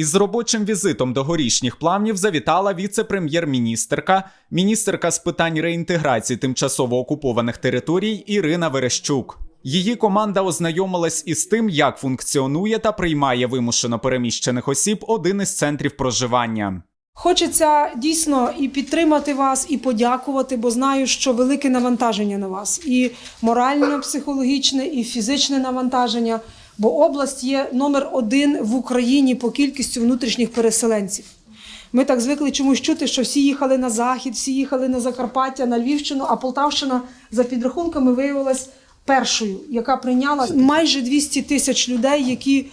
Із робочим візитом до горішніх плавнів завітала віце-прем'єр-міністерка, міністерка з питань реінтеграції тимчасово окупованих територій Ірина Верещук. Її команда ознайомилась із тим, як функціонує та приймає вимушено переміщених осіб один із центрів проживання. Хочеться дійсно і підтримати вас, і подякувати, бо знаю, що велике навантаження на вас і моральне, психологічне, і фізичне навантаження. Бо область є номер один в Україні по кількістю внутрішніх переселенців. Ми так звикли чомусь чути, що всі їхали на захід, всі їхали на Закарпаття, на Львівщину, а Полтавщина за підрахунками виявилась першою, яка прийняла майже 200 тисяч людей, які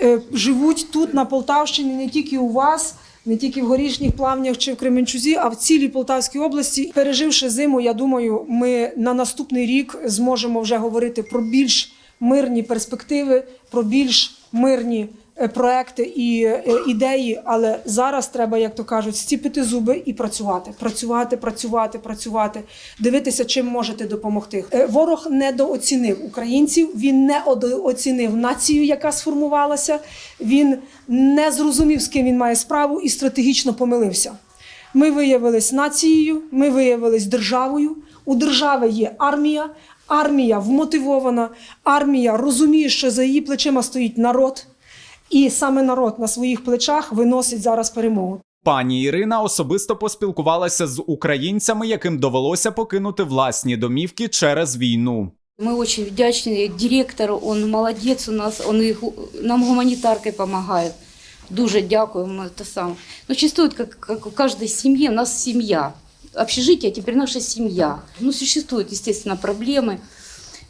е, живуть тут на Полтавщині, не тільки у вас, не тільки в горішніх плавнях чи в Кременчузі, а в цілій Полтавській області. Переживши зиму, я думаю, ми на наступний рік зможемо вже говорити про більш мирні перспективи, про більш мирні е, проекти і е, ідеї. Але зараз треба, як то кажуть, стіпити зуби і працювати, працювати, працювати, працювати, дивитися, чим можете допомогти. Е, Ворог недооцінив українців. Він недооцінив націю, яка сформувалася. Він не зрозумів, з ким він має справу, і стратегічно помилився. Ми виявились нацією, ми виявились державою. У держави є армія. Армія вмотивована, армія розуміє, що за її плечима стоїть народ, і саме народ на своїх плечах виносить зараз перемогу. Пані Ірина особисто поспілкувалася з українцями, яким довелося покинути власні домівки через війну. Мы очень вдячны директору, он молодец у нас, он и гу- нам гуманитаркой помогает. Дуже дякуємо, это сам. Ну, существует, как, как у каждой семьи, у нас семья. Общежитие теперь наша семья. Ну, существуют, естественно, проблемы.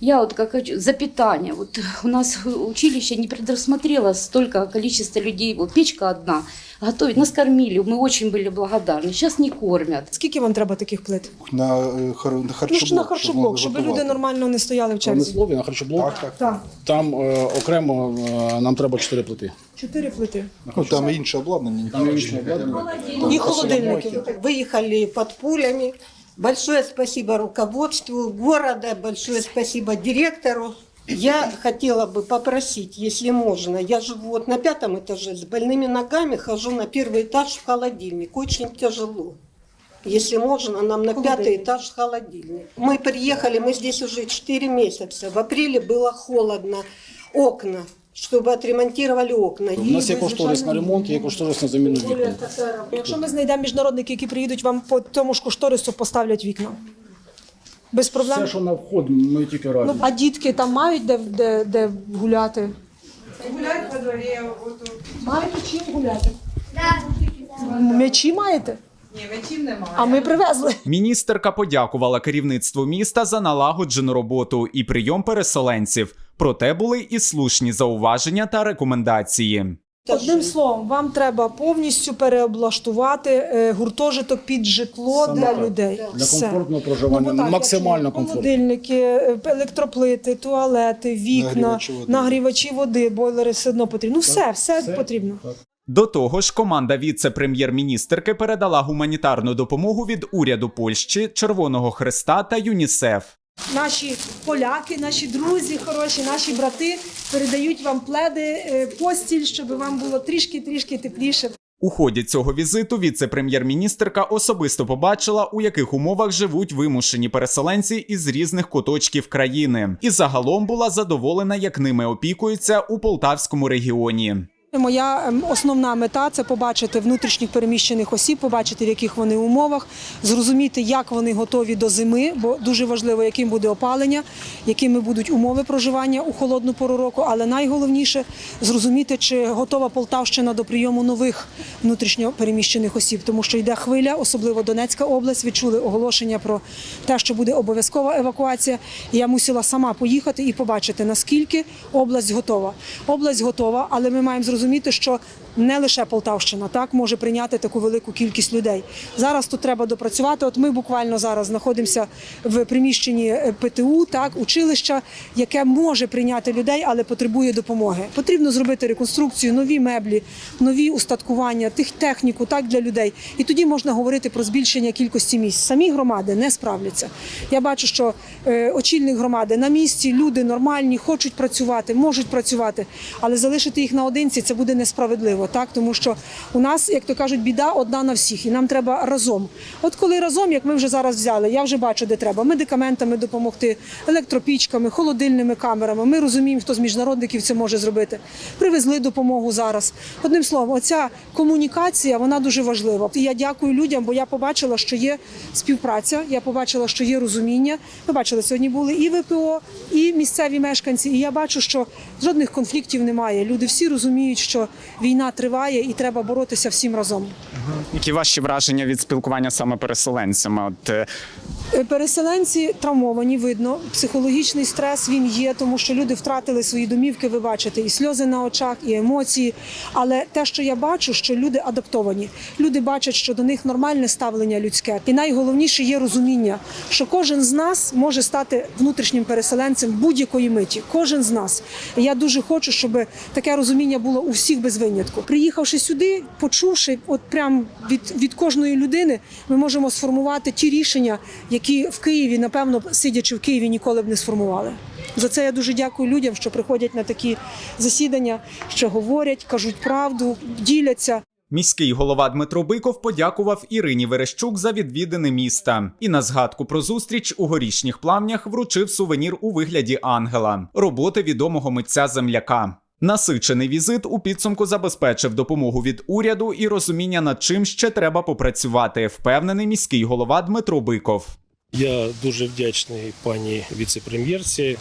Я вот как хочу, за питание. Вот у нас училище не предусмотрело столько количества людей. Вот печка одна. Готовить. Нас кормили, мы очень были благодарны. Сейчас не кормят. Скільки вам треба таких плит? На, е, хар- на Ну харчоблок. ж на харчоблок, щоб могли люди готувати. нормально не стояли в черзі. Промислові на харчоблок. Так, так. Так, Там е, окремо е, нам треба 4 плити. чотири плити. Ну, там інше обладнання. Там є інше обладнання. І холодильники. Выехали под пулями. Большое спасибо руководству города, большое спасибо директору. Я хотела бы попросить, если можно, я живу вот на пятом этаже, с больными ногами хожу на первый этаж в холодильник, очень тяжело. Если можно, нам на пятый этаж в холодильник. Мы приехали, мы здесь уже 4 месяца. В апреле было холодно, окна, чтобы отремонтировали окна. У нас є кошторис на ремонт, є кошторис на заміну вікон. Якщо ми знайдемо міжнародники, які приїдуть, вам по тому ж кошторису поставлять вікна. Без проблем. Все, що на вход, ми тільки раді. Ну, а дітки там мають де, де, де гуляти? Дворе, вот тут. Мають чим гуляти? М'ячі маєте? Ні, вечів немає. А ми привезли. Міністерка подякувала керівництву міста за налагоджену роботу і прийом переселенців. Проте були і слушні зауваження та рекомендації. Одним словом, вам треба повністю переоблаштувати е, гуртожиток під житло Саме для так. людей. Для Все. комфортного проживання, Ну, так, максимально комфортно. Холодильники, е, електроплити, туалети, вікна, Нагрівачі води. нагрівачі води, бойлери все одно потрібно. Ну все, все, все. потрібно. До того ж, команда віце-прем'єр-міністерки передала гуманітарну допомогу від уряду Польщі, Червоного Хреста та ЮНІСЕФ. Наші поляки, наші друзі, хороші, наші брати передають вам пледи, е, постіль, щоб вам було трішки-трішки тепліше. У ході цього візиту віце-прем'єр-міністерка особисто побачила, у яких умовах живуть вимушені переселенці із різних куточків країни, і загалом була задоволена, як ними опікуються у Полтавському регіоні. Моя ем, основна мета це побачити внутрішніх переміщених осіб, побачити в яких вони умовах, зрозуміти, як вони готові до зими, бо дуже важливо, яким буде опалення, якими будуть умови проживання у холодну пору року. Але найголовніше зрозуміти, чи готова Полтавщина до прийому нових внутрішньо переміщених осіб, тому що йде хвиля, особливо Донецька область. Відчули оголошення про те, що буде обов'язкова евакуація. Я мусила сама поїхати і побачити, наскільки область готова. Область готова, але ми маємо зрозуміти, що не лише Полтавщина так може прийняти таку велику кількість людей. Зараз тут треба допрацювати. От ми буквально зараз знаходимося в приміщенні е, ПТУ, так училища, яке може прийняти людей, але потребує допомоги. Потрібно зробити реконструкцію, нові меблі, нові устаткування, тих техніку так для людей. І тоді можна говорити про збільшення кількості місць. Самі громади не справляться. Я бачу, що е, очільник громади на місці, люди нормальні, хочуть працювати, можуть працювати, але залишити їх наодинці це буде несправедливо. Важливо, так тому що у нас, як то кажуть, біда одна на всіх, і нам треба разом. От коли разом, як ми вже зараз взяли, я вже бачу, де треба медикаментами допомогти, електропічками, холодильними камерами. Ми розуміємо, хто з міжнародників це може зробити. Привезли допомогу зараз. Одним словом, оця комунікація вона дуже важлива. І я дякую людям, бо я побачила, що є співпраця. Я побачила, що є розуміння. Ви бачили, сьогодні були і ВПО, і місцеві мешканці. І я бачу, що жодних конфліктів немає. Люди всі розуміють, що війна триває і треба боротися всім разом. Які ваші враження від спілкування саме переселенцями? От е, Переселенці травмовані, видно. Психологічний стрес він є, тому що люди втратили свої домівки. Ви бачите, і сльози на очах, і емоції. Але те, що я бачу, що люди адаптовані. Люди бачать, що до них нормальне ставлення людське. І найголовніше є розуміння, що кожен з нас може стати внутрішнім переселенцем будь-якої миті. Кожен з нас. Я дуже хочу, щоб таке розуміння було у всіх без винятку. Приїхавши сюди, почувши, от прям від, від кожної людини, ми можемо сформувати ті рішення, які в Києві, напевно, сидячи в Києві, ніколи б не сформували. За це я дуже дякую людям, що приходять на такі засідання, що говорять, кажуть правду, діляться. Міський голова Дмитро Биков подякував Ірині Верещук за відвідини міста і на згадку про зустріч у горішніх плавнях вручив сувенір у вигляді ангела роботи відомого митця земляка. Насичений візит у підсумку забезпечив допомогу від уряду і розуміння, над чим ще треба попрацювати, впевнений міський голова Дмитро Биков. Я дуже вдячний пані віце-прем'єрці,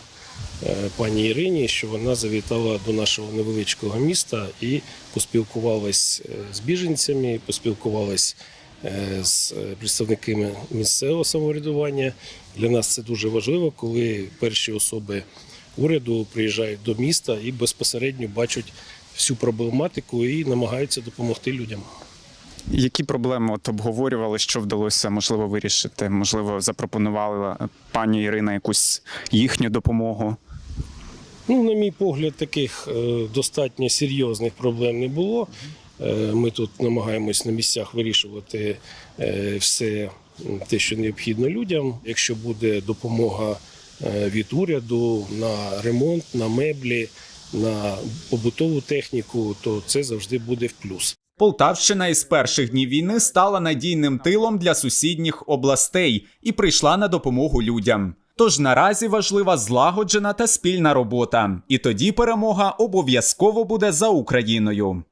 е, пані Ірині, що вона завітала до нашого невеличкого міста і поспілкувалась е, з біженцями, поспілкувалась е, з представниками місцевого самоврядування. Для нас це дуже важливо, коли перші особи уряду приїжджають до міста і безпосередньо бачать всю проблематику і намагаються допомогти людям. Які проблеми от обговорювали, що вдалося можливо вирішити? Можливо, запропонувала пані Ірина якусь їхню допомогу. Ну, на мій погляд, таких е, достатньо серйозних проблем не було. Е, Ми тут намагаємось на місцях вирішувати е, все те, що необхідно людям. Якщо буде допомога від уряду на ремонт, на меблі, на побутову техніку, то це завжди буде в плюс. Полтавщина із перших днів війни стала надійним тилом для сусідніх областей і прийшла на допомогу людям. Тож наразі важлива злагоджена та спільна робота, і тоді перемога обов'язково буде за Україною.